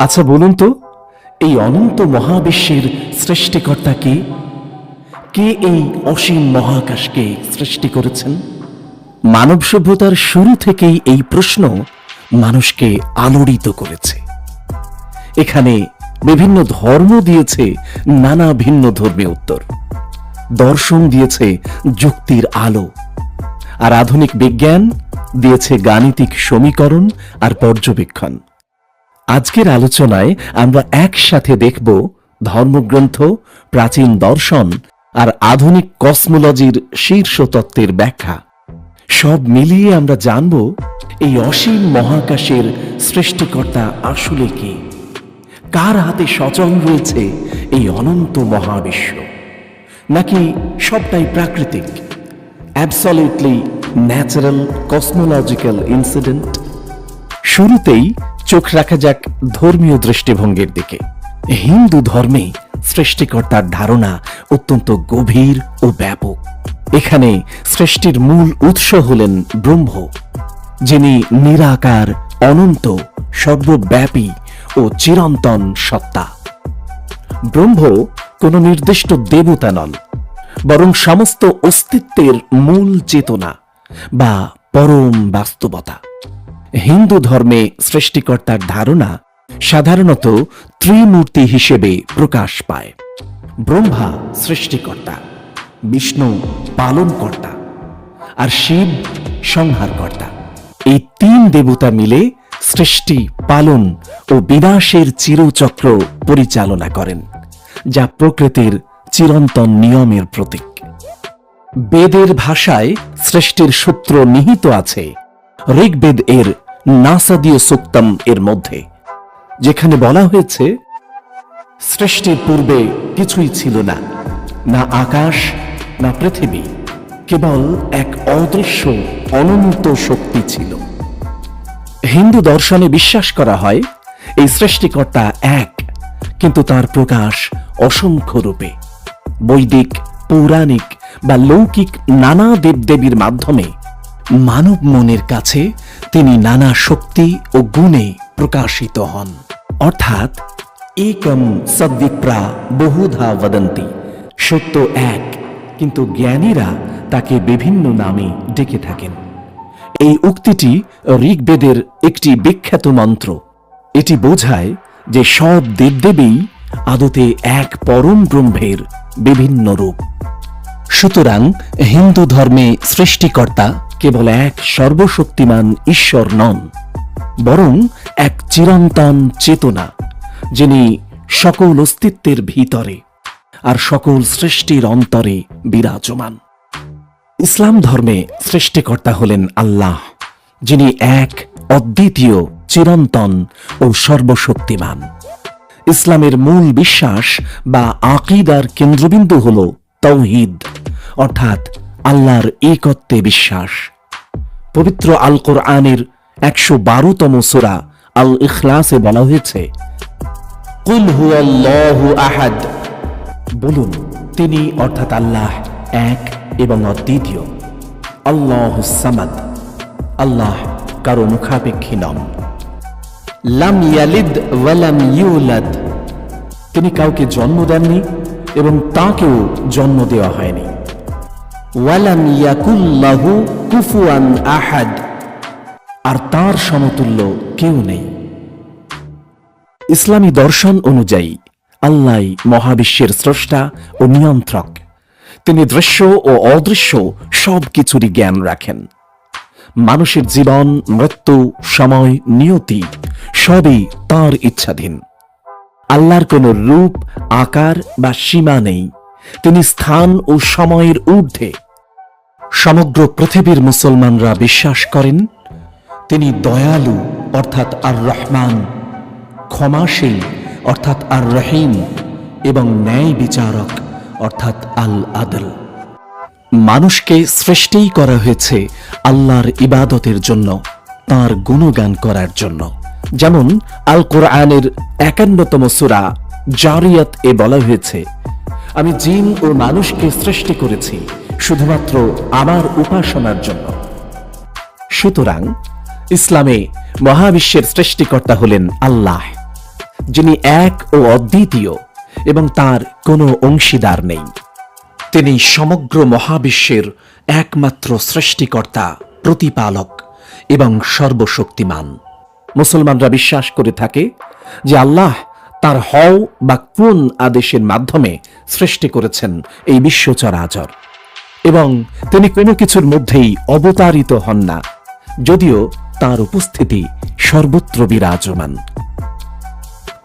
আচ্ছা বলুন তো, এই অনন্ত মহাবিশ্বের সৃষ্টিকর্তা কে? কে এই অসীম মহাকাশকে সৃষ্টি করেছেন? মানব সভ্যতার শুরু থেকেই এই প্রশ্ন মানুষকে আলোড়িত করেছে। এখানে বিভিন্ন ধর্ম দিয়েছে নানা ভিন্ন ধর্মীয় উত্তর। দর্শন দিয়েছে যুক্তির আলো। আর আধুনিক বিজ্ঞান দিয়েছে গাণিতিক সমীকরণ আর পর্যবেক্ষণ। আজকের আলোচনায় আমরা একসাথে দেখব ধর্মগ্রন্থ, প্রাচীন দর্শন আর আধুনিক কসমোলজির শীর্ষ তত্ত্বের ব্যাখ্যা। সব মিলিয়ে আমরা জানব এই অসীম মহাকাশের সৃষ্টিকর্তা আসলে কি? কার হাতে সচল রয়েছে এই অনন্ত মহাবিশ্ব? নাকি সবটাই প্রাকৃতিক? অ্যাবসলিউটলি ন্যাচারাল কসমোলজিক্যাল ইনসিডেন্ট শুরুতেই চোখ রাখা যাক ধর্মীয় দৃষ্টিভঙ্গির দিকে। হিন্দু ধর্মে সৃষ্টিকর্তার ধারণা অত্যন্ত গভীর ও ব্যাপক। এখানে সৃষ্টির মূল উৎস হলেন ব্রহ্ম, যিনি নিরাকার, অনন্ত, সর্বব্যাপী ও চিরন্তন সত্তা। ব্রহ্ম কোনো নির্দিষ্ট দেবতা নন, বরং সমস্ত অস্তিত্বের মূল চেতনা বা পরম বাস্তবতা। হিন্দু ধর্মে সৃষ্টিকর্তার ধারণা সাধারণত ত্রিমূর্তি হিসেবে প্রকাশ পায়। ব্রহ্মা সৃষ্টিকর্তা, বিষ্ণু পালনকর্তা আর শিব সংহারকর্তা। এই তিন দেবতা মিলে সৃষ্টি, পালন ও বিনাশের চিরচক্র পরিচালনা করেন, যা প্রকৃতির চিরন্তন নিয়মের প্রতীক। বেদের ভাষায় সৃষ্টির সূত্র নিহিত আছে ঋগ্বেদ এর নাসাদীয় সুক্তম এর মধ্যে, যেখানে বলা হয়েছে, সৃষ্টির পূর্বে কিছুই ছিল না না আকাশ, না পৃথিবী, কেবল এক অদৃশ্য, অনন্ত শক্তি ছিল। হিন্দু দর্শনে বিশ্বাস করা হয়, এই সৃষ্টিকর্তা এক, কিন্তু তার প্রকাশ অসংখ্য রূপে, বৈদিক, পৌরাণিক বা লৌকিক নানা দেবদেবীর মাধ্যমে মানব মনের কাছে তিনি নানা শক্তি ও গুণে প্রকাশিত হন। অর্থাৎ একম সদ্বিপ্রা বহুধা বদন্তি। সত্য এক, কিন্তু জ্ঞানীরা তাকে বিভিন্ন নামে ডেকে থাকেন। এই উক্তিটি ঋগ্বেদের একটি বিখ্যাত মন্ত্র। এটি বোঝায় যে সব দেবদেবী আদতে এক পরম ব্রহ্মের বিভিন্ন রূপ। সুতরাং হিন্দু ধর্মে সৃষ্টিকর্তা কেবল এক সর্বশক্তিমান ঈশ্বর নন, বরং এক চিরন্তন চেতনা, যিনি সকল অস্তিত্বের ভিতরে আর সকল সৃষ্টির অন্তরে বিরাজমান। ইসলাম ধর্মে সৃষ্টিকর্তা হলেন আল্লাহ, যিনি এক অদ্বিতীয়, চিরন্তন ও সর্বশক্তিমান। ইসলামের মূল বিশ্বাস বা আকিদার কেন্দ্রবিন্দু হল তৌহিদ, অর্থাৎ আল্লাহর একত্বে বিশ্বাস। পবিত্র আল কোরআনের একশো বারোতম সুরা আল ইখলাসে বলা হয়েছে, কুল বলুন, তিনি অর্থাৎ আল্লাহ এক এবং অদ্বিতীয়। আল্লাহ সামাদ, আল্লাহ কারও মুখাপেক্ষী নন। লাম ইয়ালিদ ওয়ালাম ইউলাদ, তিনি কাউকে জন্ম দেননি এবং তাকেও জন্ম দেওয়া হয়নি। ওয়ালাম ইয়াকুল্লাহু কুফুয়ান আহাদ। আর তার সমতুল্য কেউ নেই। ইসলামী দর্শন অনুযায়ী, আল্লাহ মহাবিশ্বের স্রষ্টা ও নিয়ন্ত্রক। তিনি দৃশ্য ও অদৃশ্য সব কিছুরই জ্ঞান রাখেন। মানুষের জীবন, মৃত্যু, সময়, নিয়তি, সবই তার ইচ্ছাধীন। আল্লাহর কোনো রূপ, আকার বা সীমা নেই। তিনি স্থান ও সময়ের ঊর্ধ্বে। সমগ্র পৃথিবীর মুসলমানরা বিশ্বাস করেন, তিনি দয়ালু, অর্থাৎ আর রহমান ক্ষমাশীল, অর্থাৎ আর রহিম এবং ন্যায় বিচারক, অর্থাৎ আল আদল মানুষকে সৃষ্টিই করা হয়েছে আল্লাহর ইবাদতের জন্য, তার গুণগান করার জন্য। যেমন আল কোরআনের একান্নতম সুরা জারিয়াত এ বলা হয়েছে আমি জিন ও মানুষকে সৃষ্টি করেছি শুধুমাত্র আমার উপাসনার জন্য। সুতরাং ইসলামে মহাবিশ্বের সৃষ্টিকর্তা হলেন আল্লাহ, যিনি এক ও অদ্বিতীয় এবং তার কোনো অংশীদার নেই। তিনি সমগ্র মহাবিশ্বের একমাত্র সৃষ্টিকর্তা, প্রতিপালক এবং সর্বশক্তিমান। মুসলমানরা বিশ্বাস করে থাকে যে আল্লাহ তার হও বা কোন আদেশের মাধ্যমে সৃষ্টি করেছেন এই বিশ্ব এবং তিনি কোনো কিছুর মধ্যেই অবতারিত হন না, যদিও তার উপস্থিতি সর্বত্র বিরাজমান।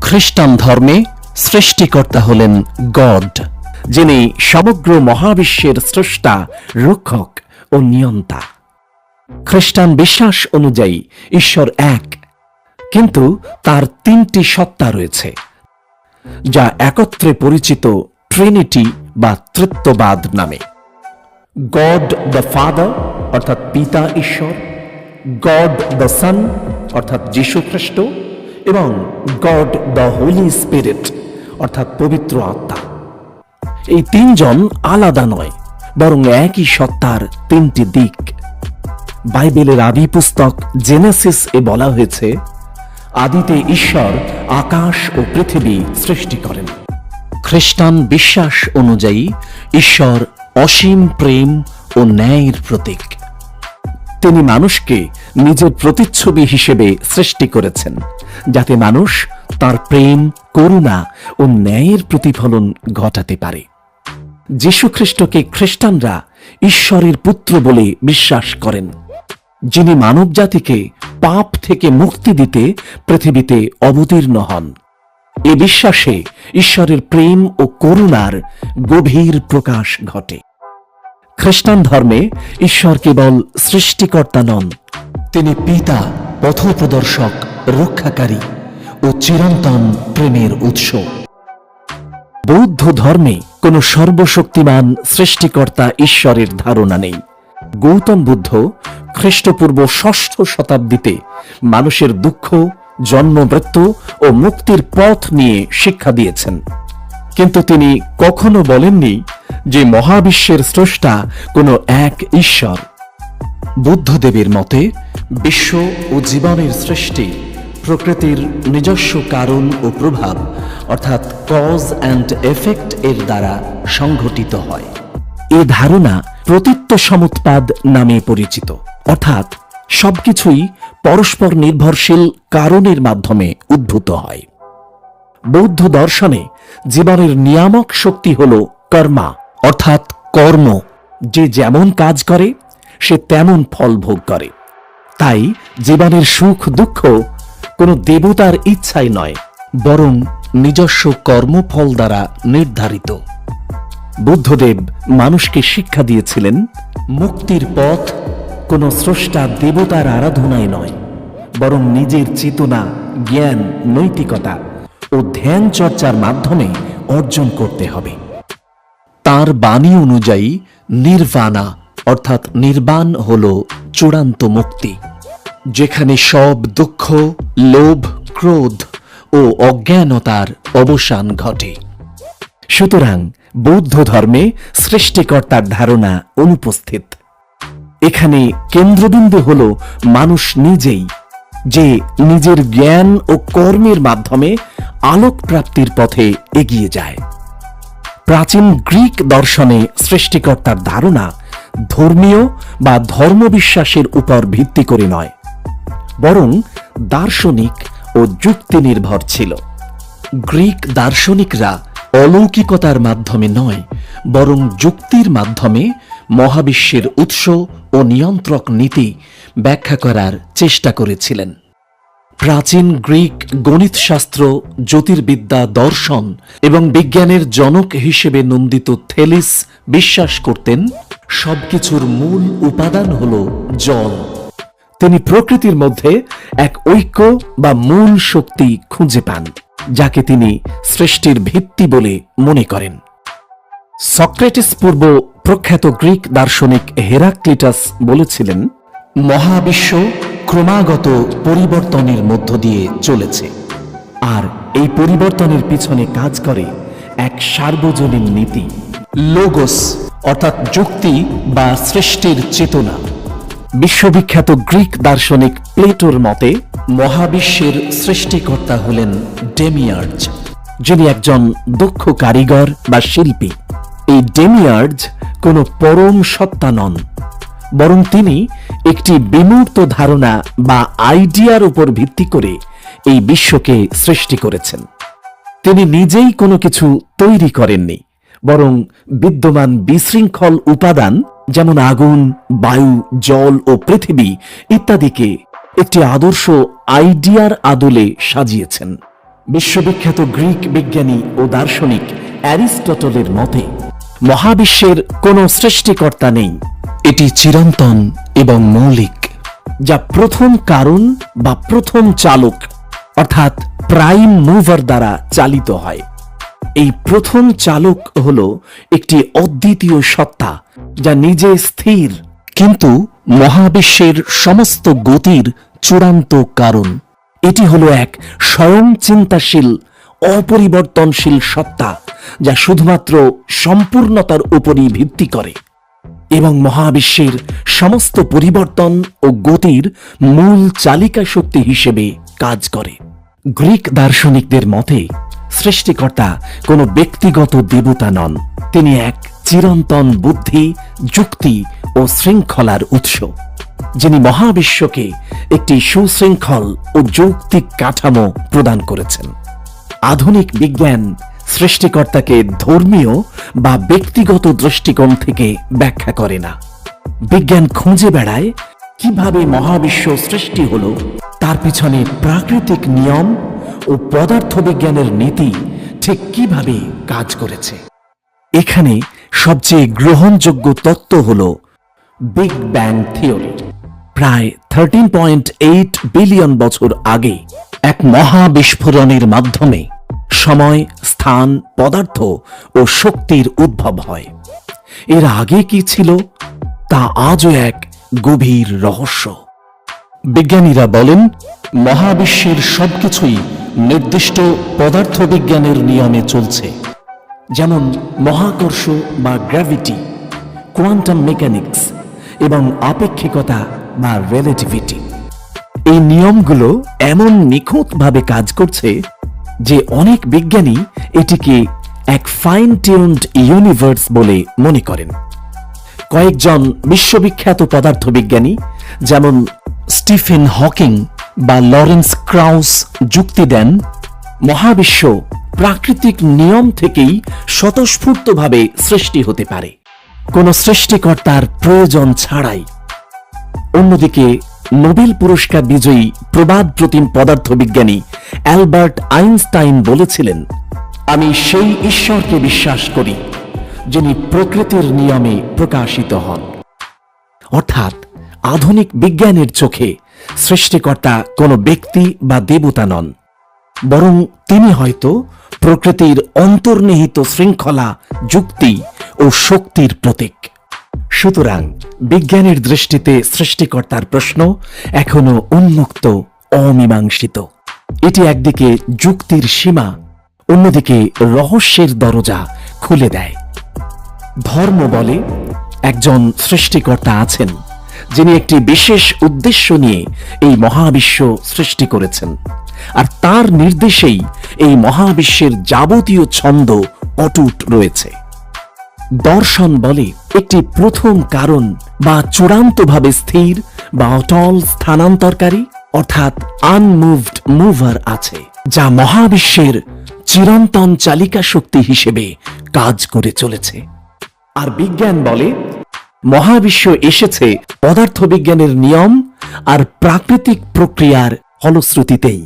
খ্রিস্টান ধর্মে সৃষ্টিকর্তা হলেন গড, যিনি সমগ্র মহাবিশ্বের স্রষ্টা, রক্ষক ও নিয়ন্তা। খ্রিস্টান বিশ্বাস অনুযায়ী ঈশ্বর এক কিন্তু তার তিনটি সত্তা রয়েছে, যা একত্রে পরিচিত ট্রিনিটি বা তৃত্ববাদ নামে। গড দ্য ফাদার অর্থাৎ পিতা ঈশ্বর গড দ্য সন অর্থাৎ খ্রিস্ট এবং গড দ্য হোলি স্পিরিট অর্থাৎ পবিত্র আত্মা। এই তিনজন আলাদা নয়, বরং একই সত্তার তিনটি দিক। বাইবেলের আদি পুস্তক জেনেসিস এ বলা হয়েছে আদিতে ঈশ্বর আকাশ ও পৃথিবী সৃষ্টি করেন। খ্রিস্টান বিশ্বাস অনুযায়ী ঈশ্বর অসীম প্রেম ও ন্যায়ের প্রতীক। তিনি মানুষকে নিজের প্রতিচ্ছবি হিসেবে সৃষ্টি করেছেন, যাতে মানুষ তার প্রেম, করুণা ও ন্যায়ের প্রতিফলন ঘটাতে পারে। যীশুখ্রিস্টকে খ্রিস্টানরা ঈশ্বরের পুত্র বলে বিশ্বাস করেন। যিনি মানবজাতিকে পাপ থেকে মুক্তি দিতে পৃথিবীতে অবতীর্ণ হন। এ বিশ্বাসে ঈশ্বরের প্রেম ও করুণার গভীর প্রকাশ ঘটে। খ্রিস্টান ধর্মে ঈশ্বর কেবল সৃষ্টিকর্তা নন, তিনি পিতা, পথপ্রদর্শক, রক্ষাকারী ও চিরন্তন প্রেমের উৎস। বৌদ্ধ ধর্মে কোনো সর্বশক্তিমান সৃষ্টিকর্তা ঈশ্বরের ধারণা নেই। গৌতম বুদ্ধ খ্রিস্টপূর্ব ষষ্ঠ শতাব্দীতে মানুষের দুঃখ, জন্ম, মৃত্যু ও মুক্তির পথ নিয়ে শিক্ষা দিয়েছেন। কিন্তু তিনি কখনো বলেননি যে মহাবিশ্বের স্রষ্টা কোনো এক ঈশ্বর। বুদ্ধদেবের মতে, বিশ্ব ও জীবনের সৃষ্টি প্রকৃতির নিজস্ব কারণ ও প্রভাব, অর্থাৎ কজ অ্যান্ড এফেক্ট এর দ্বারা সংঘটিত হয়। এ ধারণা প্রতীত্ব সমুৎপাদ নামে পরিচিত। অর্থাৎ সবকিছুই পরস্পর নির্ভরশীল কারণের মাধ্যমে উদ্ভূত হয়। বৌদ্ধ দর্শনে জীবনের নিয়ামক শক্তি হল কর্মা, অর্থাৎ কর্ম। যে যেমন কাজ করে, সে তেমন ফল ভোগ করে। তাই জীবনের সুখ দুঃখ কোনো দেবতার ইচ্ছাই নয়, বরং নিজস্ব কর্মফল দ্বারা নির্ধারিত। বুদ্ধদেব মানুষকে শিক্ষা দিয়েছিলেন, মুক্তির পথ কোনো স্রষ্টা দেবতার আরাধনায় নয়, বরং নিজের চেতনা, জ্ঞান, নৈতিকতা ও ধ্যান চর্চার মাধ্যমে অর্জন করতে হবে। তার বাণী অনুযায়ী নির্বাণা অর্থাৎ নির্বাণ হল চূড়ান্ত মুক্তি, যেখানে সব দুঃখ, লোভ, ক্রোধ ও অজ্ঞানতার অবসান ঘটে। সুতরাং বৌদ্ধ ধর্মে সৃষ্টিকর্তার ধারণা অনুপস্থিত। এখানে কেন্দ্রবিন্দু হল মানুষ নিজেই, যে নিজের জ্ঞান ও কর্মের মাধ্যমে আলোক প্রাপ্তির পথে এগিয়ে যায়। প্রাচীন গ্রিক দর্শনে সৃষ্টিকর্তার ধারণা ধর্মীয় বা ধর্মবিশ্বাসের উপর ভিত্তি করে নয়, বরং দার্শনিক ও যুক্তি নির্ভর ছিল। গ্রিক দার্শনিকরা অলৌকিকতার মাধ্যমে নয়, বরং যুক্তির মাধ্যমে মহাবিশ্বের উৎস ও নিয়ন্ত্রক নীতি ব্যাখ্যা করার চেষ্টা করেছিলেন। প্রাচীন গ্রিক গণিতশাস্ত্র, জ্যোতির্বিদ্যা, দর্শন এবং বিজ্ঞানের জনক হিসেবে নন্দিত থেলিস বিশ্বাস করতেন, সবকিছুর মূল উপাদান হল জল। তিনি প্রকৃতির মধ্যে এক ঐক্য বা মূল শক্তি খুঁজে পান। যাকে তিনি সৃষ্টির ভিত্তি বলে মনে করেন। সক্রেটিস পূর্ব প্রখ্যাত গ্রিক দার্শনিক হেরাক্লিটাস বলেছিলেন, মহাবিশ্ব ক্রমাগত পরিবর্তনের মধ্য দিয়ে চলেছে, আর এই পরিবর্তনের পিছনে কাজ করে এক সার্বজনীন নীতি, লোগোস, অর্থাৎ যুক্তি বা সৃষ্টির চেতনা। বিশ্ববিখ্যাত গ্রিক দার্শনিক প্লেটোর মতে, মহাবিশ্বের সৃষ্টিকর্তা হলেন ডেমিয়ার্জ, যিনি একজন দক্ষ কারিগর বা শিল্পী। এই ডেমিয়ার্জ কোনো পরম সত্তা নন, বরং তিনি একটি বিমূর্ত ধারণা বা আইডিয়ার উপর ভিত্তি করে এই বিশ্বকে সৃষ্টি করেছেন। তিনি নিজেই কোনো কিছু তৈরি করেননি, বরং বিদ্যমান বিশৃঙ্খল উপাদান যেমন আগুন, বায়ু, জল ও পৃথিবী ইত্যাদিকে একটি আদর্শ আইডিয়ার আদলে সাজিয়েছেন। বিশ্ববিখ্যাত গ্রিক বিজ্ঞানী ও দার্শনিক অ্যারিস্টটলের মতে, মহাবিশ্বের কোনো সৃষ্টিকর্তা নেই। এটি চিরন্তন এবং মৌলিক, যা প্রথম কারণ বা প্রথম চালক, অর্থাৎ প্রাইম মুভার দ্বারা চালিত হয়। এই প্রথম চালক হল একটি অদ্বিতীয় সত্তা, যা নিজে স্থির। কিন্তু মহাবিশ্বের সমস্ত গতির চূড়ান্ত কারণ, এটি হলো এক স্বয়ং চিন্তাশীল অপরিবর্তনশীল সত্তা, যা শুধুমাত্র সম্পূর্ণতার উপরই ভিত্তি করে এবং মহাবিশ্বের সমস্ত পরিবর্তন ও গতির মূল চালিকা শক্তি হিসেবে কাজ করে। গ্রিক দার্শনিকদের মতে সৃষ্টিকর্তা, কোনো ব্যক্তিগত দেবতা নন। তিনি এক চিরন্তন বুদ্ধি, যুক্তি ও শৃঙ্খলার উৎস, যিনি মহাবিশ্বকে একটি সুশৃঙ্খল ও যৌক্তিক কাঠামো প্রদান করেছেন। আধুনিক বিজ্ঞান সৃষ্টিকর্তাকে ধর্মীয় বা ব্যক্তিগত দৃষ্টিকোণ থেকে ব্যাখ্যা করে না। বিজ্ঞান খুঁজে বেড়ায় কীভাবে মহাবিশ্ব সৃষ্টি হলো, তার পিছনে প্রাকৃতিক নিয়ম ও পদার্থবিজ্ঞানের নীতি ঠিক কীভাবে কাজ করেছে? এখানে সবচেয়ে গ্রহণযোগ্য তত্ত্ব হল বিগ ব্যাং থিওরি। প্রায় থার্টিন পয়েন্ট এইট বিলিয়ন বছর আগে এক মহা বিস্ফোরণের মাধ্যমে সময়, স্থান, পদার্থ ও শক্তির উদ্ভব হয়। এর আগে কি ছিল? তা আজও এক গভীর রহস্য। বিজ্ঞানীরা বলেন, মহাবিশ্বের সবকিছুই নির্দিষ্ট পদার্থবিজ্ঞানের নিয়মে চলছে। যেমন মহাকর্ষ বা গ্র্যাভিটি কোয়ান্টাম মেকানিক্স এবং আপেক্ষিকতা বা রিলেটিভিটি এই নিয়মগুলো এমন নিখুঁতভাবে কাজ করছে যে অনেক বিজ্ঞানী এটিকে এক ফাইন টিউন্ড ইউনিভার্স বলে মনে করেন। কয়েকজন বিশ্ববিখ্যাত পদার্থবিজ্ঞানী, যেমন স্টিফেন হকিং বা লরেন্স ক্রাউস যুক্তি দেন, মহাবিশ্ব প্রাকৃতিক নিয়ম থেকেই স্বতঃস্ফূর্তভাবে সৃষ্টি হতে পারে। কোনো সৃষ্টিকর্তার প্রয়োজন ছাড়াই। অন্যদিকে, নোবেল পুরস্কার বিজয়ী প্রবাদ প্রতিম পদার্থবিজ্ঞানী অ্যালবার্ট আইনস্টাইন বলেছিলেন, আমি সেই ঈশ্বরকে বিশ্বাস করি, যিনি প্রকৃতির নিয়মে প্রকাশিত হন। অর্থাৎ, আধুনিক বিজ্ঞানের চোখে সৃষ্টিকর্তা কোনো ব্যক্তি বা দেবতা নন, বরং তিনি হয়তো প্রকৃতির অন্তর্নিহিত শৃঙ্খলা, যুক্তি ও শক্তির প্রতীক। সুতরাং বিজ্ঞানের দৃষ্টিতে সৃষ্টিকর্তার প্রশ্ন এখনও উন্মুক্ত, অমীমাংসিত। এটি একদিকে যুক্তির সীমা, অন্যদিকে রহস্যের দরজা খুলে দেয়। ধর্ম বলে একজন সৃষ্টিকর্তা আছেন। যিনি একটি বিশেষ উদ্দেশ্য নিয়ে এই মহাবিশ্ব সৃষ্টি করেছেন। আর তার নির্দেশেই এই মহাবিশ্বের যাবতীয় ছন্দ অটুট রয়েছে। দর্শন বলে একটি প্রথম কারণ বা চূড়ান্তভাবে স্থির বা অটল স্থানান্তরকারী, অর্থাৎ আনমুভড মুভার আছে, যা মহাবিশ্বের চিরন্তন চালিকা শক্তি হিসেবে কাজ করে চলেছে। আর বিজ্ঞান বলে মহাবিশ্ব এসেছে পদার্থবিজ্ঞানের নিয়ম আর প্রাকৃতিক প্রক্রিয়ার ফলশ্রুতিতেই।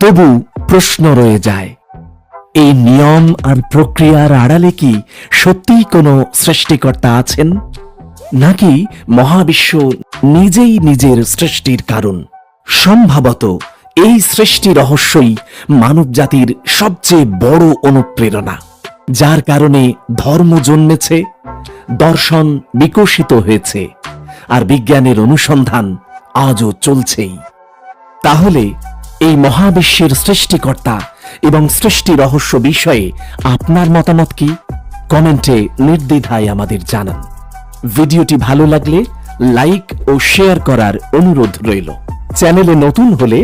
তবু প্রশ্ন রয়ে যায়, এই নিয়ম আর প্রক্রিয়ার আড়ালে কি সত্যিই কোনো সৃষ্টিকর্তা আছেন? নাকি মহাবিশ্ব নিজেই নিজের সৃষ্টির কারণ? সম্ভবত এই সৃষ্টি রহস্যই মানবজাতির সবচেয়ে বড় অনুপ্রেরণা, যার কারণে ধর্ম জন্মেছে দর্শন বিকশিত হয়েছে, আর বিজ্ঞানের অনুসন্ধান আজও চলছেই। তাহলে এই মহাবিশ্বের সৃষ্টিকর্তা এবং সৃষ্টি রহস্য বিষয়ে আপনার মতামত কি? কমেন্টে নির্দ্বিধায় আমাদের জানান। ভিডিওটি ভালো লাগলে লাইক ও শেয়ার করার অনুরোধ রইল। চ্যানেলে নতুন হলে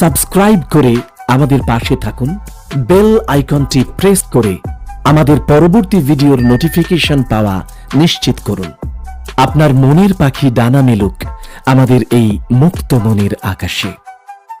সাবস্ক্রাইব করে আমাদের পাশে থাকুন। বেল আইকনটি প্রেস করে আমাদের পরবর্তী ভিডিওর নোটিফিকেশন পাওয়া নিশ্চিত করুন আপনার মনের পাখি ডানা মেলুক আমাদের এই মুক্ত মনের আকাশে।